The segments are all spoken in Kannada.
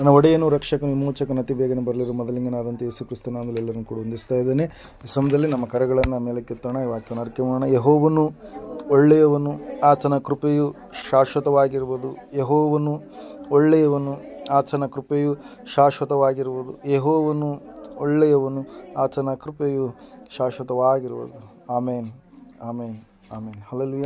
ನನ್ನ ಒಡೆಯನು ರಕ್ಷಕನು ವಿಮೋಚಕನ ಅತಿ ಬೇಗನೆ ಬರಲಿರುವ ಮೊದಲಿಂಗನಾದಂಥ ಯೇಸು ಕ್ರಿಸ್ತನ ನಾಮದಲ್ಲಿ ಎಲ್ಲರನ್ನು ಕೂಡ ಹೊಂದಿಸ್ತಾ ಇದ್ದೇನೆ. ಈ ಸಮಯದಲ್ಲಿ ನಮ್ಮ ಕರೆಗಳನ್ನು ಮೇಲೆ ಕೆತ್ತೋಣ ವಾಕ್ಯವನ್ನು ಅರ್ಕೆ ಮಾಡೋಣ ಯಹೋವನು ಒಳ್ಳೆಯವನು, ಆತನ ಕೃಪೆಯು ಶಾಶ್ವತವಾಗಿರುವುದು. ಯಹೋವನು ಒಳ್ಳೆಯವನು, ಆತನ ಕೃಪೆಯು ಶಾಶ್ವತವಾಗಿರುವುದು. ಯಹೋವನು ಒಳ್ಳೆಯವನು, ಆತನ ಕೃಪೆಯು ಶಾಶ್ವತವಾಗಿರುವುದು. ಆಮೇನ್. ಆಮೇನ್. ಆಮೇನ್. ಹಲಲುಯ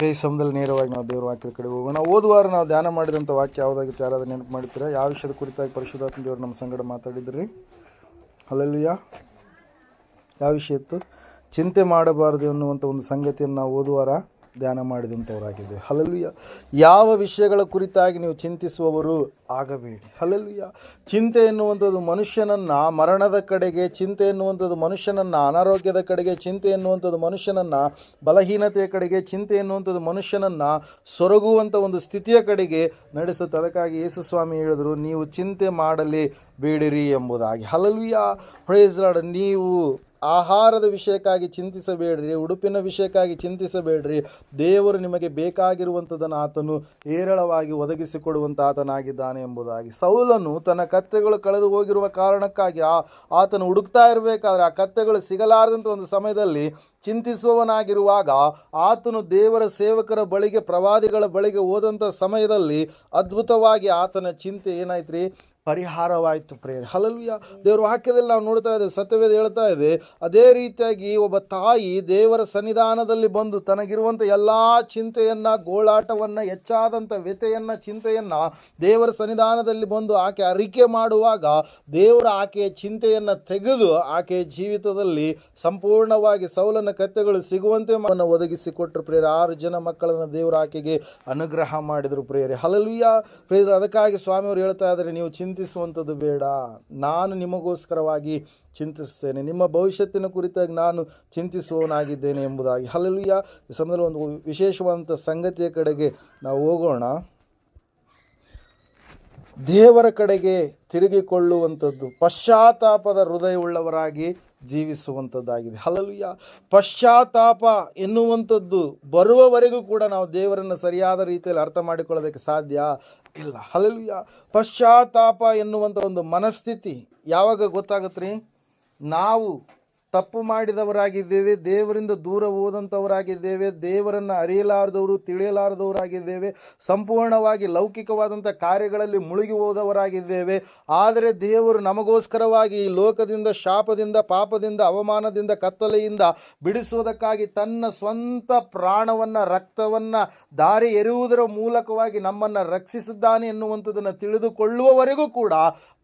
ಕೈ ಸಮದಲ್ಲಿ ನೇರವಾಗಿ ನಾವು ದೇವರ ವಾಕ್ಯದ ಕಡೆ ಹೋಗೋಣ. ಓದುವಾರ ನಾವು ಧ್ಯಾನ ಮಾಡಿದಂಥ ವಾಕ್ಯ ಯಾವುದಾಗಿತ್ತು ಯಾರಾದ್ರೂ ನೆನಪು ಮಾಡ್ತೀರಾ ಯಾವ ವಿಷಯದ ಕುರಿತಾಗಿ ಪರಿಶುದ್ಧಾತ್ಮ ದೇವರು ನಮ್ಮ ಸಂಗಡ ಮಾತಾಡಿದ್ರಿ? ಅಲ್ಲಲ್ಲಿಯ ಯಾವ ವಿಷಯ ಇತ್ತು? ಚಿಂತೆ ಮಾಡಬಾರದು ಎನ್ನುವಂಥ ಒಂದು ಸಂಗತಿಯನ್ನು ನಾವು ಓದುವಾರ ಧ್ಯಾನ ಮಾಡಿದಂಥವರಾಗಿದ್ದೇವೆ ಹಲಲುಯ ಯಾವ ವಿಷಯಗಳ ಕುರಿತಾಗಿ ನೀವು ಚಿಂತಿಸುವವರು ಆಗಬೇಡಿ. ಹಲಲುಯ ಚಿಂತೆ ಎನ್ನುವಂಥದ್ದು ಮನುಷ್ಯನನ್ನು ಮರಣದ ಕಡೆಗೆ, ಚಿಂತೆ ಎನ್ನುವಂಥದ್ದು ಮನುಷ್ಯನನ್ನು ಅನಾರೋಗ್ಯದ ಕಡೆಗೆ, ಚಿಂತೆ ಎನ್ನುವಂಥದ್ದು ಮನುಷ್ಯನನ್ನು ಬಲಹೀನತೆಯ ಕಡೆಗೆ, ಚಿಂತೆ ಎನ್ನುವಂಥದ್ದು ಮನುಷ್ಯನನ್ನು ಸೊರಗುವಂಥ ಒಂದು ಸ್ಥಿತಿಯ ಕಡೆಗೆ ನಡೆಸುತ್ತೆ. ಅದಕ್ಕಾಗಿ ಯೇಸು ಸ್ವಾಮಿ ಹೇಳಿದರು, ನೀವು ಚಿಂತೆ ಮಾಡಲಿ ಬೇಡಿರಿ ಎಂಬುದಾಗಿ ಹಲಲುಯ ಪ್ರೈಸ್ ಲಾರ್ಡ್ ನೀವು ಆಹಾರದ ವಿಷಯಕ್ಕಾಗಿ ಚಿಂತಿಸಬೇಡ್ರಿ, ಉಡುಪಿನ ವಿಷಯಕ್ಕಾಗಿ ಚಿಂತಿಸಬೇಡ್ರಿ. ದೇವರು ನಿಮಗೆ ಬೇಕಾಗಿರುವಂಥದ್ದನ್ನು ಆತನು ಹೇರಳವಾಗಿ ಒದಗಿಸಿಕೊಡುವಂಥ ಆತನಾಗಿದ್ದಾನೆ ಎಂಬುದಾಗಿ. ಸೌಲನು ತನ್ನ ಕತ್ತೆಗಳು ಕಳೆದು ಹೋಗಿರುವ ಕಾರಣಕ್ಕಾಗಿ ಆ, ಆತನು ಹುಡುಕ್ತಾ ಇರಬೇಕಾದ್ರೆ ಆ ಕತ್ತೆಗಳು ಸಿಗಲಾರದಂಥ ಒಂದು ಸಮಯದಲ್ಲಿ ಚಿಂತಿಸುವವನಾಗಿರುವಾಗ ಆತನು ದೇವರ ಸೇವಕರ ಬಳಿಗೆ, ಪ್ರವಾದಿಗಳ ಬಳಿಗೆ ಹೋದಂಥ ಸಮಯದಲ್ಲಿ ಅದ್ಭುತವಾಗಿ ಆತನ ಚಿಂತೆ ಏನಾಯ್ತು ಪರಿಹಾರವಾಯಿತು ಪ್ರೇಯರ್. ಹಲಲ್ವಿಯ ದೇವರ ವಾಕ್ಯದಲ್ಲಿ ನಾವು ನೋಡ್ತಾ ಇದ್ದೇವೆ, ಸತ್ಯವೇದ ಹೇಳ್ತಾ ಇದೆ, ಅದೇ ರೀತಿಯಾಗಿ ಒಬ್ಬ ತಾಯಿ ದೇವರ ಸನ್ನಿಧಾನದಲ್ಲಿ ಬಂದು ತನಗಿರುವಂಥ ಎಲ್ಲ ಚಿಂತೆಯನ್ನು, ಗೋಳಾಟವನ್ನು, ಹೆಚ್ಚಾದಂಥ ವ್ಯತೆಯನ್ನು ಚಿಂತೆಯನ್ನು ದೇವರ ಸನ್ನಿಧಾನದಲ್ಲಿ ಬಂದು ಆಕೆ ಅರಿಕೆ ಮಾಡುವಾಗ ದೇವರ ಆಕೆಯ ಚಿಂತೆಯನ್ನು ತೆಗೆದು ಆಕೆಯ ಜೀವಿತದಲ್ಲಿ ಸಂಪೂರ್ಣವಾಗಿ ಸೌಲನ ಕತ್ತೆಗಳು ಸಿಗುವಂತೆ ಮನ ಪ್ರೇಯರ್. ಆರು ಜನ ಮಕ್ಕಳನ್ನು ದೇವರ ಆಕೆಗೆ ಅನುಗ್ರಹ ಮಾಡಿದರು ಪ್ರೇರೆ ಹಲಲ್ವಿಯ ಪ್ರೇರ ಅದಕ್ಕಾಗಿ ಸ್ವಾಮಿಯವರು ಹೇಳ್ತಾ ಇದ್ದಾರೆ, ನೀವು ಚಿಂತಿಸುವಂಥದ್ದು ಬೇಡ. ನಾನು ನಿಮಗೋಸ್ಕರವಾಗಿ ಚಿಂತಿಸ್ತೇನೆ ನಿಮ್ಮ ಭವಿಷ್ಯತ್ತಿನ ಕುರಿತಾಗಿ ನಾನು ಚಿಂತಿಸುವವನಾಗಿದ್ದೇನೆ ಎಂಬುದಾಗಿ. ಹಲಲುಯ ಈ ಸಮಯದಲ್ಲಿ ಒಂದು ವಿಶೇಷವಾದಂಥ ಸಂಗತಿಯ ಕಡೆಗೆ ನಾವು ಹೋಗೋಣ. ದೇವರ ಕಡೆಗೆ ತಿರುಗಿಕೊಳ್ಳುವಂಥದ್ದು, ಪಶ್ಚಾತ್ತಾಪದ ಹೃದಯವುಳ್ಳವರಾಗಿ ಜೀವಿಸುವಂಥದ್ದಾಗಿದೆ. ಹಲಲುಯ್ಯ ಪಶ್ಚಾತ್ತಾಪ ಎನ್ನುವಂಥದ್ದು ಬರುವವರೆಗೂ ಕೂಡ ನಾವು ದೇವರನ್ನು ಸರಿಯಾದ ರೀತಿಯಲ್ಲಿ ಅರ್ಥ ಮಾಡಿಕೊಳ್ಳೋದಕ್ಕೆ ಸಾಧ್ಯ ಇಲ್ಲ. ಹಲಲುಯ್ಯ ಪಶ್ಚಾತ್ತಾಪ ಎನ್ನುವಂಥ ಒಂದು ಮನಸ್ಥಿತಿ ಯಾವಾಗ ಗೊತ್ತಾಗತ್ರಿ? ನಾವು ತಪ್ಪು ಮಾಡಿದವರಾಗಿದ್ದೇವೆ, ದೇವರಿಂದ ದೂರ ಹೋದಂಥವರಾಗಿದ್ದೇವೆ, ದೇವರನ್ನು ಅರಿಯಲಾರದವರು, ತಿಳಿಯಲಾರದವರಾಗಿದ್ದೇವೆ, ಸಂಪೂರ್ಣವಾಗಿ ಲೌಕಿಕವಾದಂಥ ಕಾರ್ಯಗಳಲ್ಲಿ ಮುಳುಗಿ ಹೋದವರಾಗಿದ್ದೇವೆ. ಆದರೆ ದೇವರು ನಮಗೋಸ್ಕರವಾಗಿ ಈ ಲೋಕದಿಂದ, ಶಾಪದಿಂದ, ಪಾಪದಿಂದ, ಅವಮಾನದಿಂದ, ಕತ್ತಲೆಯಿಂದ ಬಿಡಿಸುವುದಕ್ಕಾಗಿ ತನ್ನ ಸ್ವಂತ ಪ್ರಾಣವನ್ನು, ರಕ್ತವನ್ನು ದಾರಿ ಎರೆಯುವುದರ ಮೂಲಕವಾಗಿ ನಮ್ಮನ್ನು ರಕ್ಷಿಸಿದ್ದಾನೆ ಎನ್ನುವಂಥದ್ದನ್ನು ತಿಳಿದುಕೊಳ್ಳುವವರೆಗೂ ಕೂಡ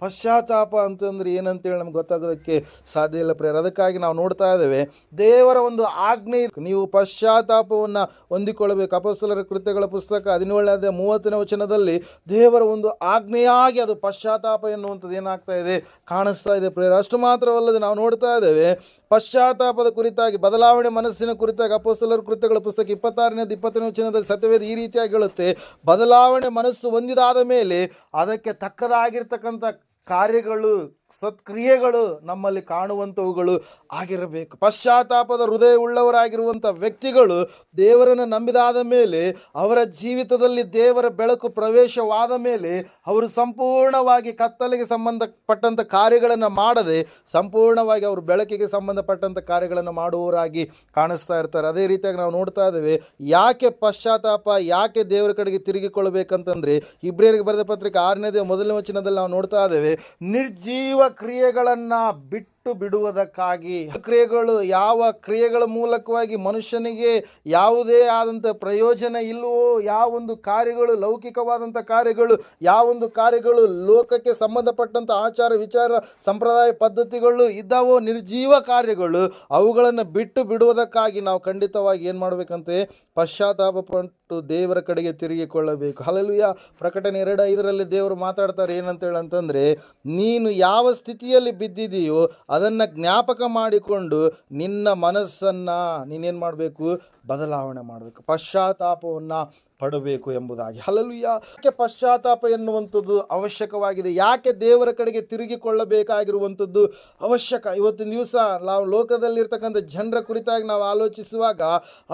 ಪಶ್ಚಾತ್ತಾಪ ಅಂತಂದ್ರೆ ಏನಂತೇಳಿ ನಮ್ಗೆ ಗೊತ್ತಾಗೋದಕ್ಕೆ ಸಾಧ್ಯ ಇಲ್ಲ ಪ್ರೇರ ಅದಕ್ಕಾಗಿ ನಾವು ನೋಡ್ತಾ ಇದ್ದೇವೆ, ದೇವರ ಒಂದು ಆಜ್ಞೆ ನೀವು ಪಶ್ಚಾತ್ತಾಪವನ್ನು ಹೊಂದಿಕೊಳ್ಳಬೇಕು. ಅಪಸ್ತಲರ ಕೃತ್ಯಗಳ ಪುಸ್ತಕ ಹದಿನೇಳನೇ ಮೂವತ್ತನೇ ವಚನದಲ್ಲಿ ದೇವರ ಒಂದು ಆಜ್ಞೆಯಾಗಿ ಅದು ಪಶ್ಚಾತ್ತಾಪ ಎನ್ನುವಂಥದ್ದು ಏನಾಗ್ತಾ ಇದೆ, ಕಾಣಿಸ್ತಾ ಇದೆ ಪ್ರೇರ ಅಷ್ಟು ಮಾತ್ರವಲ್ಲದೆ ನಾವು ನೋಡ್ತಾ ಇದ್ದೇವೆ, ಪಶ್ಚಾತ್ತಾಪದ ಕುರಿತಾಗಿ, ಬದಲಾವಣೆ ಮನಸ್ಸಿನ ಕುರಿತಾಗಿ ಅಪೋಸ್ತಲರ ಕೃತ್ಯಗಳ ಪುಸ್ತಕ ಇಪ್ಪತ್ತಾರನೇ ಇಪ್ಪತ್ತನೇ ವಚನದಲ್ಲಿ ಸತ್ಯವೇದ ಈ ರೀತಿಯಾಗಿ ಹೇಳುತ್ತೆ, ಬದಲಾವಣೆ ಮನಸ್ಸು ಹೊಂದಿದಾದ ಮೇಲೆ ಅದಕ್ಕೆ ತಕ್ಕದಾಗಿರ್ತಕ್ಕಂಥ ಕಾರ್ಯಗಳು ಸತ್ಕ್ರಿಯೆಗಳು ನಮ್ಮಲ್ಲಿ ಕಾಣುವಂಥವುಗಳು ಆಗಿರಬೇಕು. ಪಶ್ಚಾತ್ತಾಪದ ಹೃದಯ ಉಳ್ಳವರಾಗಿರುವಂಥ ವ್ಯಕ್ತಿಗಳು ದೇವರನ್ನು ನಂಬಿದಾದ ಮೇಲೆ, ಅವರ ಜೀವಿತದಲ್ಲಿ ದೇವರ ಬೆಳಕು ಪ್ರವೇಶವಾದ ಮೇಲೆ, ಅವರು ಸಂಪೂರ್ಣವಾಗಿ ಕತ್ತಲೆಗೆ ಸಂಬಂಧಪಟ್ಟಂಥ ಕಾರ್ಯಗಳನ್ನು ಮಾಡದೆ, ಸಂಪೂರ್ಣವಾಗಿ ಅವರು ಬೆಳಕಿಗೆ ಸಂಬಂಧಪಟ್ಟಂಥ ಕಾರ್ಯಗಳನ್ನು ಮಾಡುವವರಾಗಿ ಕಾಣಿಸ್ತಾ ಇರ್ತಾರೆ. ಅದೇ ರೀತಿಯಾಗಿ ನಾವು ನೋಡ್ತಾ ಇದ್ದೇವೆ, ಯಾಕೆ ಪಶ್ಚಾತ್ತಾಪ, ಯಾಕೆ ದೇವರ ಕಡೆಗೆ ತಿರುಗಿಕೊಳ್ಳಬೇಕಂತಂದ್ರೆ, ಇಬ್ರಿಯರಿಗೆ ಬರೆದ ಪತ್ರಿಕೆ ಆರನೇದೇ, ಮೊದಲನೇ ವಚನದಲ್ಲಿ ನಾವು ನೋಡ್ತಾ ಇದ್ದೇವೆ, ನಿರ್ಜೀವ ಕ್ರಿಯೆಗಳನ್ನು ಬಿಟ್ಟು ಬಿಡುವುದಕ್ಕಾಗಿ ಕ್ರಿಯೆಗಳು ಯಾವ ಕ್ರಿಯೆಗಳ ಮೂಲಕವಾಗಿ ಮನುಷ್ಯನಿಗೆ ಯಾವುದೇ ಆದಂಥ ಪ್ರಯೋಜನ ಇಲ್ಲವೋ ಯಾವೊಂದು ಕಾರ್ಯಗಳು, ಲೌಕಿಕವಾದಂಥ ಕಾರ್ಯಗಳು ಯಾವೊಂದು ಕಾರ್ಯಗಳು ಲೋಕಕ್ಕೆ ಸಂಬಂಧಪಟ್ಟಂಥ ಆಚಾರ, ವಿಚಾರ, ಸಂಪ್ರದಾಯ ಪದ್ಧತಿಗಳು ಇದ್ದಾವೋ, ನಿರ್ಜೀವ ಕಾರ್ಯಗಳು ಅವುಗಳನ್ನು ಬಿಟ್ಟು ಬಿಡುವುದಕ್ಕಾಗಿ ನಾವು ಖಂಡಿತವಾಗಿ ಏನು ಮಾಡಬೇಕಂತೆ? ಪಶ್ಚಾತ್ತಾಪ ಪಟ್ಟು ದೇವರ ಕಡೆಗೆ ತಿರುಗಿಕೊಳ್ಳಬೇಕು ಹಲಲುಯ ಪ್ರಕಟಣೆ ಎರಡು ಐದರಲ್ಲಿ ದೇವರು ಮಾತಾಡ್ತಾರೆ ಏನಂತೇಳಿ ಅಂತಂದರೆ ನೀನು ಯಾವ ಸ್ಥಿತಿಯಲ್ಲಿ ಬಿದ್ದಿದೆಯೋ ಅದನ್ನು ಜ್ಞಾಪಕ ಮಾಡಿಕೊಂಡು ನಿನ್ನ ಮನಸ್ಸನ್ನು ನೀನೇನು ಮಾಡಬೇಕು? ಬದಲಾವಣೆ ಮಾಡಬೇಕು. ಪಶ್ಚಾತ್ತಾಪವನ್ನು ಪಡಬೇಕು ಎಂಬುದಾಗಿ. ಹಲಲು ಯಾಕೆ ಪಶ್ಚಾತ್ತಾಪ ಎನ್ನುವಂಥದ್ದು ಅವಶ್ಯಕವಾಗಿದೆ? ಯಾಕೆ ದೇವರ ಕಡೆಗೆ ತಿರುಗಿಕೊಳ್ಳಬೇಕಾಗಿರುವಂಥದ್ದು ಅವಶ್ಯಕ? ಇವತ್ತಿನ ದಿವಸ ನಾವು ಲೋಕದಲ್ಲಿರ್ತಕ್ಕಂಥ ಜನರ ಕುರಿತಾಗಿ ನಾವು ಆಲೋಚಿಸುವಾಗ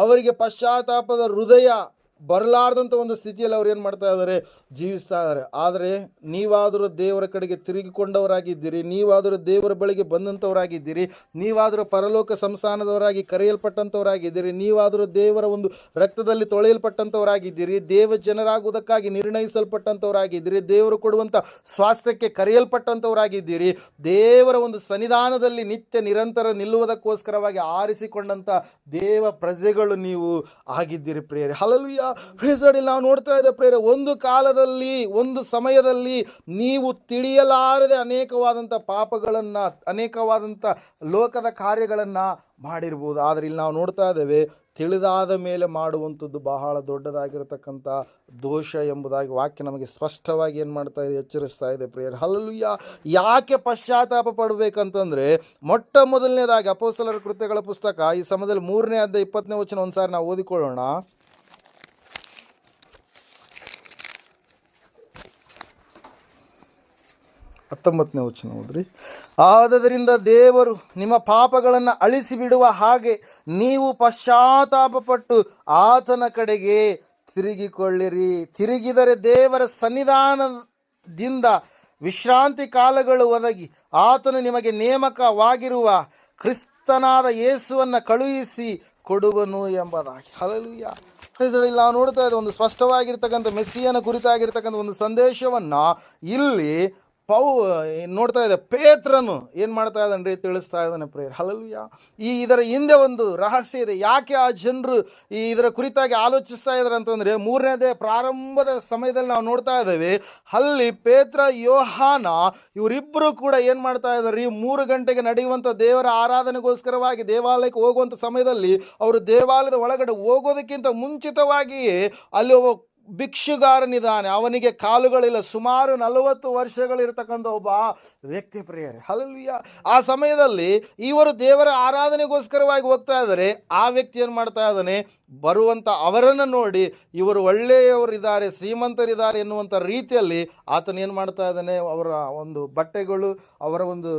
ಅವರಿಗೆ ಪಶ್ಚಾತ್ತಾಪದ ಹೃದಯ ಬರಲಾರ್ದಂಥ ಒಂದು ಸ್ಥಿತಿಯಲ್ಲಿ ಅವ್ರು ಏನು ಮಾಡ್ತಾ ಇದ್ದಾರೆ ಜೀವಿಸ್ತಾ ಇದ್ದಾರೆ ಆದರೆ ನೀವಾದರೂ ದೇವರ ಕಡೆಗೆ ತಿರುಗಿಕೊಂಡವರಾಗಿದ್ದೀರಿ, ನೀವಾದರೂ ದೇವರ ಬಳಿಗೆ ಬಂದಂಥವರಾಗಿದ್ದೀರಿ, ನೀವಾದರೂ ಪರಲೋಕ ಸಂಸ್ಥಾನದವರಾಗಿ ಕರೆಯಲ್ಪಟ್ಟಂಥವರಾಗಿದ್ದೀರಿ, ನೀವಾದರೂ ದೇವರ ಒಂದು ರಕ್ತದಲ್ಲಿ ತೊಳೆಯಲ್ಪಟ್ಟಂಥವರಾಗಿದ್ದೀರಿ, ದೇವ ಜನರಾಗುವುದಕ್ಕಾಗಿ ನಿರ್ಣಯಿಸಲ್ಪಟ್ಟಂಥವರಾಗಿದ್ದೀರಿ, ದೇವರು ಕೊಡುವಂಥ ಸ್ವಾಸ್ಥ್ಯಕ್ಕೆ ಕರೆಯಲ್ಪಟ್ಟಂಥವರಾಗಿದ್ದೀರಿ, ದೇವರ ಒಂದು ಸನ್ನಿಧಾನದಲ್ಲಿ ನಿತ್ಯ ನಿರಂತರ ನಿಲ್ಲುವುದಕ್ಕೋಸ್ಕರವಾಗಿ ಆರಿಸಿಕೊಂಡಂಥ ದೇವ ಪ್ರಜೆಗಳು ನೀವು ಆಗಿದ್ದೀರಿ ಪ್ರೇರೆ ಹಲಲುಯ್ಯ ಪ್ರೇಸಡಿ ನಾವು ನೋಡ್ತಾ ಇದ್ದ ಪ್ರೇರೆ ಒಂದು ಕಾಲದಲ್ಲಿ, ಒಂದು ಸಮಯದಲ್ಲಿ ನೀವು ತಿಳಿಯಲಾರದೆ ಅನೇಕವಾದಂಥ ಪಾಪಗಳನ್ನು, ಅನೇಕವಾದಂಥ ಲೋಕದ ಕಾರ್ಯಗಳನ್ನು ಮಾಡಿರ್ಬೋದು. ಆದರೆ ಇಲ್ಲಿ ನಾವು ನೋಡ್ತಾ ಇದ್ದೇವೆ, ತಿಳಿದಾದ ಮೇಲೆ ಮಾಡುವಂಥದ್ದು ಬಹಳ ದೊಡ್ಡದಾಗಿರತಕ್ಕಂಥ ದೋಷ ಎಂಬುದಾಗಿ ವಾಕ್ಯ ನಮಗೆ ಸ್ಪಷ್ಟವಾಗಿ ಏನು ಮಾಡ್ತಾ ಇದೆ, ಎಚ್ಚರಿಸ್ತಾ ಇದೆ ಪ್ರಿಯರ್. ಹಲ್ಲುಯ್ಯ ಯಾಕೆ ಪಶ್ಚಾತ್ತಾಪ ಪಡಬೇಕಂತಂದರೆ, ಮೊಟ್ಟ ಮೊದಲನೇದಾಗಿ ಅಪೋಸಲರ ಕೃತ್ಯಗಳ ಪುಸ್ತಕ ಈ ಸಮಯದಲ್ಲಿ ಮೂರನೇ ಅಧ್ಯಾಯ ಇಪ್ಪತ್ತನೇ ವಚನ ಒಂದ್ಸಾರಿ ನಾವು ಓದಿಕೊಳ್ಳೋಣ. ಹತ್ತೊಂಬತ್ತನೇ ವಚನ ಓದ್ರಿ. ಆದ್ದರಿಂದ ದೇವರು ನಿಮ್ಮ ಪಾಪಗಳನ್ನು ಅಳಿಸಿ ಬಿಡುವ ಹಾಗೆ ನೀವು ಪಶ್ಚಾತ್ತಾಪಪಟ್ಟು ಆತನ ಕಡೆಗೆ ತಿರುಗಿಕೊಳ್ಳಿರಿ. ತಿರುಗಿದರೆ ದೇವರ ಸನ್ನಿಧಾನದಿಂದ ವಿಶ್ರಾಂತಿ ಕಾಲಗಳು ಒದಗಿ ಆತನು ನಿಮಗೆ ನೇಮಕವಾಗಿರುವ ಕ್ರಿಸ್ತನಾದ ಯೇಸುವನ್ನು ಕಳುಹಿಸಿ ಕೊಡುವನು ಎಂಬುದಾಗಿ. ಹಲಲುಯ್ಯ ಇಲ್ಲಿ ನಾವು ನೋಡ್ತಾ ಇದ್ದೇವೆ ಒಂದು ಸ್ಪಷ್ಟವಾಗಿರ್ತಕ್ಕಂಥ ಮೆಸ್ಸಿಯನ ಕುರಿತಾಗಿರ್ತಕ್ಕಂಥ ಒಂದು ಸಂದೇಶವನ್ನು ಇಲ್ಲಿ ಪೌ ನೋಡ್ತಾ ಇದೆ, ಪೇತ್ರನು ಏನು ಮಾಡ್ತಾ ಇದ್ದಾನೆ ರೀ ತಿಳಿಸ್ತಾ ಇದ್ದಾನೆ ಪ್ರೇಯರ್ ಹಲಲ್ವಿಯ ಈ ಇದರ ಹಿಂದೆ ಒಂದು ರಹಸ್ಯ ಇದೆ. ಯಾಕೆ ಆ ಜನರು ಈ ಇದರ ಕುರಿತಾಗಿ ಆಲೋಚಿಸ್ತಾ ಇದ್ದಾರೆ ಅಂತಂದರೆ, ಮೂರನೇದೇ ಪ್ರಾರಂಭದ ಸಮಯದಲ್ಲಿ ನಾವು ನೋಡ್ತಾ ಇದ್ದೇವೆ, ಅಲ್ಲಿ ಪೇತ್ರ, ಯೋಹಾನ ಇವರಿಬ್ಬರು ಕೂಡ ಏನು ಮಾಡ್ತಾ ಇದ್ದಾರೆ, ಈ ಮೂರು ಗಂಟೆಗೆ ನಡೆಯುವಂಥ ದೇವರ ಆರಾಧನೆಗೋಸ್ಕರವಾಗಿ ದೇವಾಲಯಕ್ಕೆ ಹೋಗುವಂಥ ಸಮಯದಲ್ಲಿ ಅವರು ದೇವಾಲಯದ ಒಳಗಡೆ ಹೋಗೋದಕ್ಕಿಂತ ಮುಂಚಿತವಾಗಿಯೇ ಅಲ್ಲಿ ಒಬ್ಬ ಭಿಕ್ಷುಗಾರನಿದ್ದಾನೆ ಅವನಿಗೆ ಕಾಲುಗಳಿಲ್ಲ. ಸುಮಾರು ನಲವತ್ತು ವರ್ಷಗಳಿರ್ತಕ್ಕಂಥ ಒಬ್ಬ ವ್ಯಕ್ತಿ ಪ್ರಿಯರೇ ಹಲ್ವಿಯ ಆ ಸಮಯದಲ್ಲಿ ಇವರು ದೇವರ ಆರಾಧನೆಗೋಸ್ಕರವಾಗಿ ಹೋಗ್ತಾ ಇದ್ದಾರೆ. ಆ ವ್ಯಕ್ತಿ ಏನು ಮಾಡ್ತಾ ಇದ್ದಾನೆ? ಬರುವಂಥ ಅವರನ್ನು ನೋಡಿ ಇವರು ಒಳ್ಳೆಯವರಿದ್ದಾರೆ, ಶ್ರೀಮಂತರಿದ್ದಾರೆ ಎನ್ನುವಂಥ ರೀತಿಯಲ್ಲಿ ಆತನ ಏನು ಮಾಡ್ತಾ ಇದ್ದಾನೆ? ಅವರ ಒಂದು ಬಟ್ಟೆಗಳು, ಅವರ ಒಂದು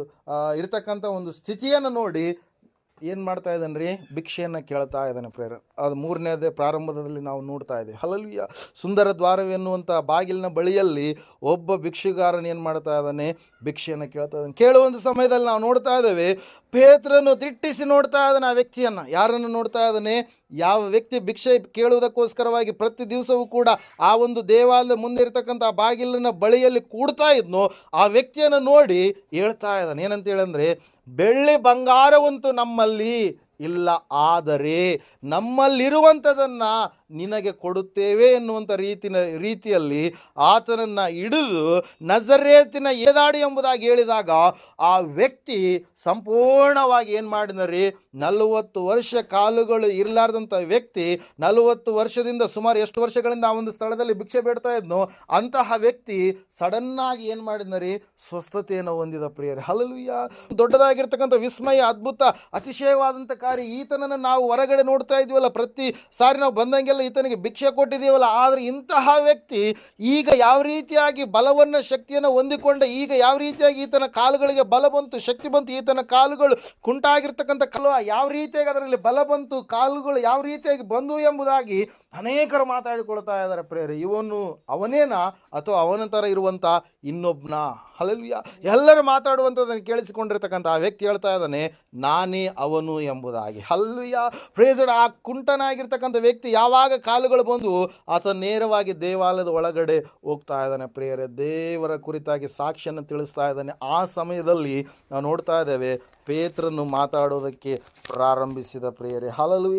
ಇರತಕ್ಕಂಥ ಒಂದು ಸ್ಥಿತಿಯನ್ನು ನೋಡಿ ಏನು ಮಾಡ್ತಾ ಇದ್ದಾನೆ ರೀ ಭಿಕ್ಷೆಯನ್ನು ಕೇಳ್ತಾ ಇದ್ದಾನೆ ಪ್ರೇರ. ಅದು ಮೂರನೇದೇ ಪ್ರಾರಂಭದಲ್ಲಿ ನಾವು ನೋಡ್ತಾ ಇದ್ದೇವೆ. ಹಲಲ್ವಿಯ ಸುಂದರ ದ್ವಾರವೆನ್ನುವಂಥ ಬಾಗಿಲಿನ ಬಳಿಯಲ್ಲಿ ಒಬ್ಬ ಭಿಕ್ಷುಗಾರನ ಏನು ಮಾಡ್ತಾ ಇದ್ದಾನೆ? ಭಿಕ್ಷೆಯನ್ನು ಕೇಳ್ತಾ ಇದ್ದಾನೆ. ಕೇಳುವಂಥ ಸಮಯದಲ್ಲಿ ನಾವು ನೋಡ್ತಾ ಇದ್ದೇವೆ ಪೇತ್ರನು ದಿಟ್ಟಿಸಿ ನೋಡ್ತಾ ಇದ್ದಾನೆ ಆ ವ್ಯಕ್ತಿಯನ್ನು. ಯಾರನ್ನು ನೋಡ್ತಾ ಇದ್ದಾನೆ? ಯಾವ ವ್ಯಕ್ತಿ ಭಿಕ್ಷೆ ಕೇಳುವುದಕ್ಕೋಸ್ಕರವಾಗಿ ಪ್ರತಿ ದಿವಸವೂ ಕೂಡ ಆ ಒಂದು ದೇವಾಲಯದ ಮುಂದೆ ಆ ಬಾಗಿಲಿನ ಬಳಿಯಲ್ಲಿ ಕೂಡ್ತಾ ಇದ್ನೋ, ಆ ವ್ಯಕ್ತಿಯನ್ನು ನೋಡಿ ಹೇಳ್ತಾ ಇದ್ದಾನೆ. ಏನಂತ ಹೇಳಂದ್ರೆ ಬೆಳ್ಳಿ ಬಂಗಾರವಂತೂ ನಮ್ಮಲ್ಲಿ ಇಲ್ಲ, ಆದರೆ ನಮ್ಮಲ್ಲಿರುವಂಥದ್ದನ್ನು ನಿನಗೆ ಕೊಡುತ್ತೇವೆ ಎನ್ನುವಂಥ ರೀತಿನ ರೀತಿಯಲ್ಲಿ ಆತನನ್ನು ಹಿಡಿದು ನಜರೇತಿನ ಏದಾಡಿ ಎಂಬುದಾಗಿ ಹೇಳಿದಾಗ ಆ ವ್ಯಕ್ತಿ ಸಂಪೂರ್ಣವಾಗಿ ಏನು ಮಾಡಿದರಿ ನಲವತ್ತು ವರ್ಷ ಕಾಲುಗಳು ಇರಲಾರ್ದಂಥ ವ್ಯಕ್ತಿ ನಲವತ್ತು ವರ್ಷದಿಂದ ಸುಮಾರು ಎಷ್ಟು ವರ್ಷಗಳಿಂದ ಆ ಒಂದು ಸ್ಥಳದಲ್ಲಿ ಭಿಕ್ಷೆ ಬೇಡ್ತಾ ಇದ್ನು, ಅಂತಹ ವ್ಯಕ್ತಿ ಸಡನ್ನಾಗಿ ಏನು ಮಾಡಿದರಿ ಸ್ವಸ್ಥತೆಯನ್ನು ಹೊಂದಿದ ಪ್ರಿಯರೇ ಹಲಲುಯ್ಯ ದೊಡ್ಡದಾಗಿರ್ತಕ್ಕಂಥ ವಿಸ್ಮಯ, ಅದ್ಭುತ ಅತಿಶಯವಾದಂಥ ಕಾರ್ಯ ಈತನನ್ನು ನಾವು ಹೊರಗಡೆ ನೋಡ್ತಾ ಇದೀವಲ್ಲ, ಪ್ರತಿ ಸಾರಿ ನಾವು ಬಂದಂಗೆಲ್ಲ ಈತನಿಗೆ ಭಿಕ್ಷೆ ಕೊಟ್ಟಿದ್ದೀವಲ್ಲ ಆದರೆ ಇಂತಹ ವ್ಯಕ್ತಿ ಈಗ ಯಾವ ರೀತಿಯಾಗಿ ಬಲವನ್ನು ಶಕ್ತಿಯನ್ನು ಹೊಂದಿಕೊಂಡ, ಈಗ ಯಾವ ರೀತಿಯಾಗಿ ಈತನ ಕಾಲುಗಳಿಗೆ ಬಲ ಬಂತು, ಶಕ್ತಿ ಬಂತು, ಈತನ ಕಾಲುಗಳು ಕುಂಟಾಗಿರ್ತಕ್ಕಂಥ ಕಲು, ಯಾವ ರೀತಿಯಾಗಿ ಅದರಲ್ಲಿ ಬಲ ಬಂತು, ಕಾಲುಗಳು ಯಾವ ರೀತಿಯಾಗಿ ಬಂದು ಎಂಬುದಾಗಿ ಅನೇಕರು ಮಾತಾಡಿಕೊಳ್ತಾ ಇದ್ದಾರೆ ಪ್ರೇರೆ ಇವನು ಅವನೇನಾ? ಅಥವಾ ಅವನ ಥರ ಇರುವಂಥ ಇನ್ನೊಬ್ನ? ಹಲಲ್ವಿಯ ಎಲ್ಲರೂ ಮಾತಾಡುವಂಥದ್ದನ್ನು ಕೇಳಿಸಿಕೊಂಡಿರ್ತಕ್ಕಂಥ ಆ ವ್ಯಕ್ತಿ ಹೇಳ್ತಾ ಇದ್ದಾನೆ, ನಾನೇ ಅವನು ಎಂಬುದಾಗಿ. ಹಲ್ವಿಯ ಪ್ರೇಸಡ್ ಆ ಕುಂಟನಾಗಿರ್ತಕ್ಕಂಥ ವ್ಯಕ್ತಿ ಯಾವಾಗ ಕಾಲುಗಳು ಬಂದು ಆತ ನೇರವಾಗಿ ದೇವಾಲಯದ ಒಳಗಡೆ ಹೋಗ್ತಾ ಇದ್ದಾನೆ ಪ್ರೇಯರೆ. ದೇವರ ಕುರಿತಾಗಿ ಸಾಕ್ಷಿಯನ್ನು ತಿಳಿಸ್ತಾ ಇದ್ದಾನೆ. ಆ ಸಮಯದಲ್ಲಿ ನಾವು ನೋಡ್ತಾ ಇದ್ದೇವೆ ಪೇತ್ರನ್ನು ಮಾತಾಡೋದಕ್ಕೆ ಪ್ರಾರಂಭಿಸಿದ ಪ್ರೇಯರಿ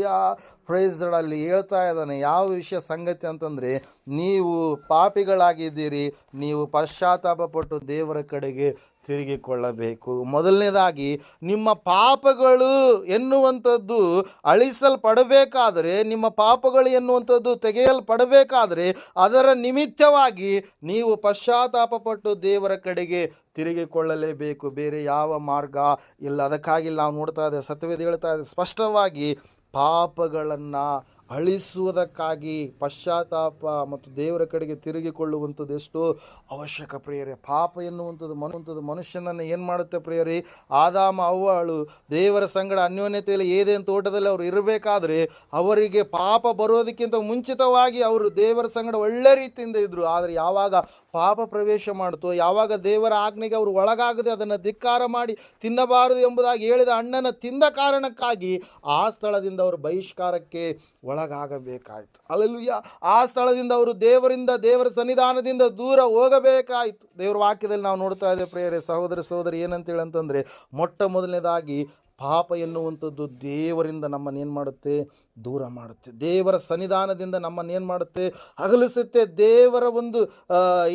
ಯಾ ಪ್ರೇಸಡಲ್ಲಿ ಹೇಳ್ತಾ ಇದ್ದಾನೆ, ಯಾವ ವಿಷಯ ಸಂಗತಿ ಅಂತಂದರೆ, ನೀವು ಪಾಪಿಗಳಾಗಿದ್ದೀರಿ, ನೀವು ಪಶ್ಚಾತ್ತಾಪ ಪಟ್ಟು ದೇವರ ಕಡೆಗೆ ತಿರುಗಿಕೊಳ್ಳಬೇಕು. ಮೊದಲನೇದಾಗಿ, ನಿಮ್ಮ ಪಾಪಗಳು ಎನ್ನುವಂಥದ್ದು ಅಳಿಸಲ್ಪಡಬೇಕಾದರೆ, ನಿಮ್ಮ ಪಾಪಗಳು ಎನ್ನುವಂಥದ್ದು ತೆಗೆಯಲ್ಪಡಬೇಕಾದರೆ, ಅದರ ನಿಮಿತ್ತವಾಗಿ ನೀವು ಪಶ್ಚಾತ್ತಾಪ ಪಟ್ಟು ದೇವರ ಕಡೆಗೆ ತಿರುಗಿಕೊಳ್ಳಲೇಬೇಕು. ಬೇರೆ ಯಾವ ಮಾರ್ಗ ಇಲ್ಲ. ಅದಕ್ಕಾಗಿ ನಾವು ನೋಡ್ತಾ ಇದ್ದೇವೆ. ಸತ್ಯವೇದ ಹೇಳ್ತಾ ಇದ್ದೇವೆ ಸ್ಪಷ್ಟವಾಗಿ ಪಾಪಗಳನ್ನು ಅಳಿಸುವುದಕ್ಕಾಗಿ ಪಶ್ಚಾತ್ತಾಪ ಮತ್ತು ದೇವರ ಕಡೆಗೆ ತಿರುಗಿಕೊಳ್ಳುವಂಥದ್ದು ಎಷ್ಟು ಅವಶ್ಯಕ ಪ್ರಿಯರೇ. ಪಾಪ ಎನ್ನುವಂಥದ್ದು ಮನುವಂಥದ್ದು ಮನುಷ್ಯನನ್ನು ಏನು ಮಾಡುತ್ತೆ ಪ್ರಿಯರಿ? ಆದಾಮ ಅವ್ವಳು ದೇವರ ಸಂಗಡ ಅನ್ಯೋನ್ಯತೆಯಲ್ಲಿ ಏದೇನು ತೋಟದಲ್ಲಿ ಅವರು ಇರಬೇಕಾದ್ರೆ ಅವರಿಗೆ ಪಾಪ ಬರೋದಕ್ಕಿಂತ ಮುಂಚಿತವಾಗಿ ಅವರು ದೇವರ ಸಂಗಡ ಒಳ್ಳೆ ರೀತಿಯಿಂದ ಇದ್ದರು ಆದರೆ ಯಾವಾಗ ಪಾಪ ಪ್ರವೇಶ ಮಾಡುತ್ತೋ ಯಾವಾಗ ದೇವರ ಆಜ್ಞೆಗೆ ಅವರು ಒಳಗಾಗದೆ ಅದನ್ನು ಧಿಕ್ಕಾರ ಮಾಡಿ ತಿನ್ನಬಾರದು ಎಂಬುದಾಗಿ ಹೇಳಿದ ಅಣ್ಣನ ತಿಂದ ಕಾರಣಕ್ಕಾಗಿ ಆ ಸ್ಥಳದಿಂದ ಅವರು ಬಹಿಷ್ಕಾರಕ್ಕೆ ಒಳಗಾಗಬೇಕಾಯಿತು. ಅಲ್ಲಲ್ಯ ಆ ಸ್ಥಳದಿಂದ ಅವರು ದೇವರಿಂದ, ದೇವರ ಸನ್ನಿಧಾನದಿಂದ ದೂರ ಹೋಗಬೇಕಾಯಿತು. ದೇವರ ವಾಕ್ಯದಲ್ಲಿ ನಾವು ನೋಡ್ತಾ ಇದ್ದೇವೆ, ಪ್ರೇಯರೇ, ಸಹೋದರ, ಸಹೋದರಿ ಏನಂತೇಳಿ ಅಂತಂದರೆ ಮೊಟ್ಟ ಮೊದಲನೇದಾಗಿ ಪಾಪ ಎನ್ನುವಂಥದ್ದು ದೇವರಿಂದ ನಮ್ಮನ್ನು ಏನು ಮಾಡುತ್ತೆ ದೂರ ಮಾಡುತ್ತೆ. ದೇವರ ಸನ್ನಿಧಾನದಿಂದ ನಮ್ಮನ್ನು ಏನು ಮಾಡುತ್ತೆ? ಅಗಲಿಸುತ್ತೆ. ದೇವರ ಒಂದು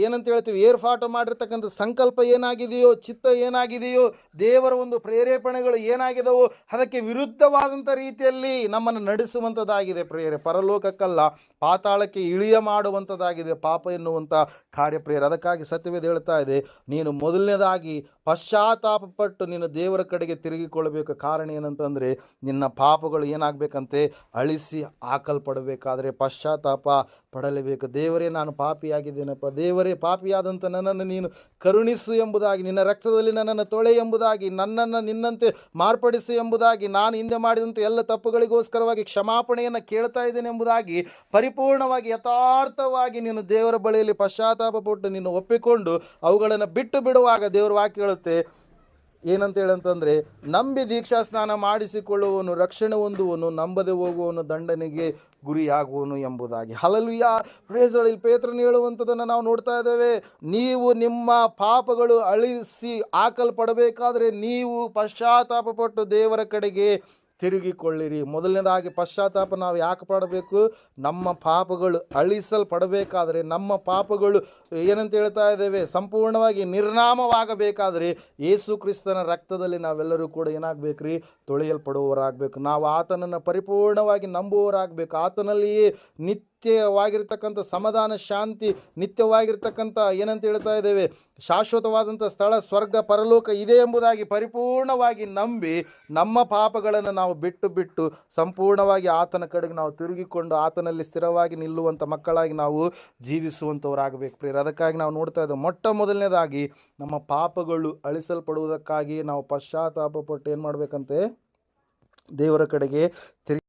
ಏನಂತ ಹೇಳ್ತೀವಿ, ಏರ್ಪಾಟ ಮಾಡಿರ್ತಕ್ಕಂಥ ಸಂಕಲ್ಪ ಏನಾಗಿದೆಯೋ, ಚಿತ್ತ ಏನಾಗಿದೆಯೋ, ದೇವರ ಒಂದು ಪ್ರೇರೇಪಣೆಗಳು ಏನಾಗಿದವೋ, ಅದಕ್ಕೆ ವಿರುದ್ಧವಾದಂಥ ರೀತಿಯಲ್ಲಿ ನಮ್ಮನ್ನು ನಡೆಸುವಂಥದ್ದಾಗಿದೆ ಪ್ರೇರೆ ಪರಲೋಕಕ್ಕಲ್ಲ, ಪಾತಾಳಕ್ಕೆ ಇಳಿಯ ಮಾಡುವಂಥದ್ದಾಗಿದೆ ಪಾಪ ಎನ್ನುವಂಥ ಕಾರ್ಯಪ್ರೇಯರ್. ಅದಕ್ಕಾಗಿ ಸತ್ಯವೇದ ಹೇಳ್ತಾ ಇದೆ, ನೀನು ಮೊದಲನೇದಾಗಿ ಪಶ್ಚಾತ್ತಾಪಪಟ್ಟು ನೀನು ದೇವರ ಕಡೆಗೆ ತಿರುಗಿಕೊಳ್ಳಬೇಕು. ಕಾರಣ ಏನಂತಂದರೆ, ನಿನ್ನ ಪಾಪಗಳು ಏನಾಗಬೇಕಂತೆ? ಅಳಿಸಿ ಹಾಕಲ್ಪಡಬೇಕಾದರೆ ಪಶ್ಚಾತ್ತಾಪ ಪಡಲೇಬೇಕು. ದೇವರೇ, ನಾನು ಪಾಪಿಯಾಗಿದ್ದೇನಪ್ಪ. ದೇವರೇ, ಪಾಪಿಯಾದಂಥ ನನ್ನನ್ನು ನೀನು ಕರುಣಿಸು ಎಂಬುದಾಗಿ, ನಿನ್ನ ರಕ್ತದಲ್ಲಿ ನನ್ನನ್ನು ತೊಳೆ ಎಂಬುದಾಗಿ, ನನ್ನನ್ನು ನಿನ್ನಂತೆ ಮಾರ್ಪಡಿಸು ಎಂಬುದಾಗಿ, ನಾನು ಹಿಂದೆ ಮಾಡಿದಂಥ ಎಲ್ಲ ತಪ್ಪುಗಳಿಗೋಸ್ಕರವಾಗಿ ಕ್ಷಮಾಪಣೆಯನ್ನು ಕೇಳ್ತಾ ಇದ್ದೇನೆ ಎಂಬುದಾಗಿ ಪರಿಪೂರ್ಣವಾಗಿ ಯಥಾರ್ಥವಾಗಿ ನೀನು ದೇವರ ಬಳಿಯಲ್ಲಿ ಪಶ್ಚಾತ್ತಾಪ ಪಟ್ಟು ನೀನು ಒಪ್ಪಿಕೊಂಡು ಅವುಗಳನ್ನು ಬಿಟ್ಟು ಬಿಡುವಾಗ ದೇವರ ವಾಕ್ಯ ಹೇಳುತ್ತೆ ಏನಂತ ಹೇಳಂತಂದ್ರೆ ನಂಬಿ ದೀಕ್ಷಾ ಸ್ನಾನ ಮಾಡಿಸಿಕೊಳ್ಳುವವನು, ರಕ್ಷಣೆ ಹೊಂದುವನು ನಂಬದೆ ಹೋಗುವವನು, ದಂಡನೆಗೆ ಗುರಿಯಾಗುವನು ಎಂಬುದಾಗಿ. ಹಲಲುಯ್ಯ ಪ್ರೇಸಗಳಲ್ಲಿ ಪೇತ್ರನು ಹೇಳುವಂಥದ್ದನ್ನು ನಾವು ನೋಡ್ತಾ ಇದ್ದೇವೆ. ನೀವು ನಿಮ್ಮ ಪಾಪಗಳು ಅಳಿಸಿ ಹಾಕಲ್ಪಡಬೇಕಾದ್ರೆ ನೀವು ಪಶ್ಚಾತ್ತಾಪಪಟ್ಟು ದೇವರ ಕಡೆಗೆ ತಿರುಗಿಕೊಳ್ಳಿರಿ. ಮೊದಲನೇದಾಗಿ ಪಶ್ಚಾತ್ತಾಪ ನಾವು ಯಾಕೆ ಪಡಬೇಕು? ನಮ್ಮ ಪಾಪಗಳು ಅಳಿಸಲ್ಪಡಬೇಕಾದರೆ, ನಮ್ಮ ಪಾಪಗಳು ಏನಂತ ಹೇಳ್ತಾ ಇದ್ದೇವೆ? ಸಂಪೂರ್ಣವಾಗಿ ನಿರ್ನಾಮವಾಗಬೇಕಾದರೆ ಯೇಸು ಕ್ರಿಸ್ತನ ರಕ್ತದಲ್ಲಿ ನಾವೆಲ್ಲರೂ ಕೂಡ ಏನಾಗಬೇಕ್ರಿ? ತೊಳೆಯಲ್ಪಡುವವರಾಗಬೇಕು. ನಾವು ಆತನನ್ನು ಪರಿಪೂರ್ಣವಾಗಿ ನಂಬುವವರಾಗಬೇಕು. ಆತನಲ್ಲಿಯೇ ನಿತ್ಯವಾಗಿರ್ತಕ್ಕಂಥ ಸಮಾಧಾನ, ಶಾಂತಿ, ನಿತ್ಯವಾಗಿರ್ತಕ್ಕಂಥ ಏನಂತ ಹೇಳ್ತಾ ಇದ್ದೇವೆ, ಶಾಶ್ವತವಾದಂಥ ಸ್ಥಳ, ಸ್ವರ್ಗ, ಪರಲೋಕ ಇದೆ ಎಂಬುದಾಗಿ ಪರಿಪೂರ್ಣವಾಗಿ ನಂಬಿ ನಮ್ಮ ಪಾಪಗಳನ್ನು ನಾವು ಬಿಟ್ಟು ಬಿಟ್ಟು ಸಂಪೂರ್ಣವಾಗಿ ಆತನ ಕಡೆಗೆ ನಾವು ತಿರುಗಿಕೊಂಡು ಆತನಲ್ಲಿ ಸ್ಥಿರವಾಗಿ ನಿಲ್ಲುವಂಥ ಮಕ್ಕಳಾಗಿ ನಾವು ಜೀವಿಸುವಂಥವರಾಗಬೇಕು ಪ್ರಿಯರು. ಅದಕ್ಕಾಗಿ ನಾವು ನೋಡ್ತಾ ಇದ್ದೇವೆ, ಮೊಟ್ಟ ಮೊದಲನೇದಾಗಿ ನಮ್ಮ ಪಾಪಗಳು ಅಳಿಸಲ್ಪಡುವುದಕ್ಕಾಗಿ ನಾವು ಪಶ್ಚಾತ್ತಾಪ ಪಟ್ಟು ಏನು ಮಾಡಬೇಕಂತೆ ದೇವರ ಕಡೆಗೆ ತಿರುಗಿ